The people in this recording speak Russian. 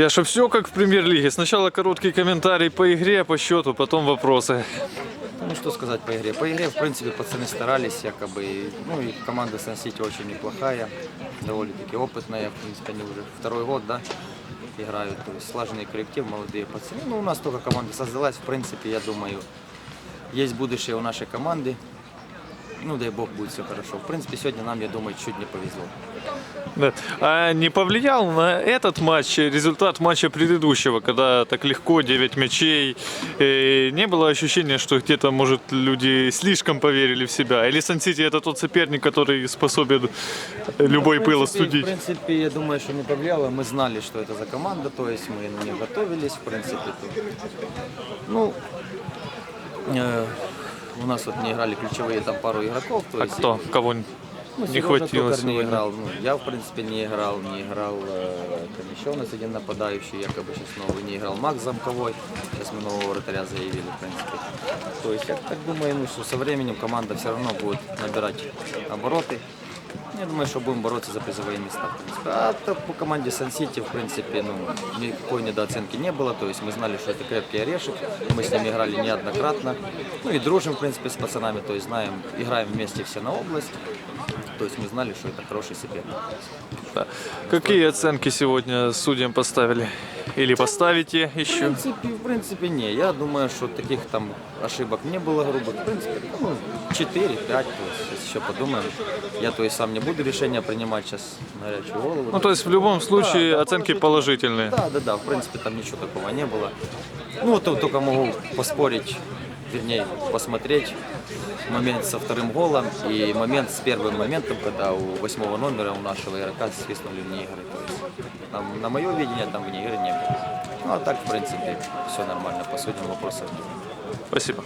Яша, все как в премьер-лиге. Сначала короткий комментарий по игре, по счету, потом вопросы. Ну, что сказать по игре? По игре, в принципе, пацаны старались, якобы. Ну, и команда Сан-Сити очень неплохая, довольно-таки опытная. В принципе, они уже второй год, да, играют. То есть слаженный коллектив, молодые пацаны. Ну, у нас только команда создалась. В принципе, я думаю, есть будущее у нашей команды. Ну, дай бог, будет все хорошо. В принципе, сегодня нам, я думаю, чуть не повезло. А не повлиял на этот матч результат матча предыдущего, когда так легко 9 мячей? Э, не было ощущения, что где-то, может, люди слишком поверили в себя? Или Сан-Сити это тот соперник, который способен любой Ну, пыл остудить? В принципе, я думаю, что не повлияло. Мы знали, что это за команда, то есть мы них готовились, в принципе. Ну, э, у нас вот не играли ключевые там пару игроков. А есть, кто? Кого ну, не Сережа хватило Токар не сегодня? играл. Ну, я, в принципе, не играл, не играл. Э, там еще у нас один нападающий, якобы сейчас новый, не играл Макс Замковой. Сейчас мы нового вратаря заявили, в принципе. То есть я так думаю, ну, что со временем команда все равно будет набирать обороты. Я думаю, что будем бороться за в принципе. А так по команде Сан-Сити, в принципе, ну, никакой недооценки не было. То есть мы знали, что это крепкий орешек. Мы с ними играли неоднократно. Ну и дружим, в принципе, с пацанами. То есть знаем, играем вместе все на область. То есть мы знали, что это хороший соперник. Да. Какие оценки сегодня судьям поставили? Или поставите В еще? принципе, в принципе, не. Я думаю, что таких там ошибок не было грубых. В принципе, ну, 4-5, то есть, еще подумаем. Я, то есть, сам не буду решения принимать сейчас на горячую голову. Ну, то есть в любом случае Да, оценки положительные. Да, да, да, в принципе, там ничего такого не было. Ну, вот тут только могу поспорить, вернее, посмотреть момент со вторым голом и момент с первым моментом, когда у восьмого номера у нашего игрока свистнули вне игры. То есть, там, на мое видение там вне игры не было. Ну, а так, в принципе, все нормально, по судьям вопросов нет. Спасибо.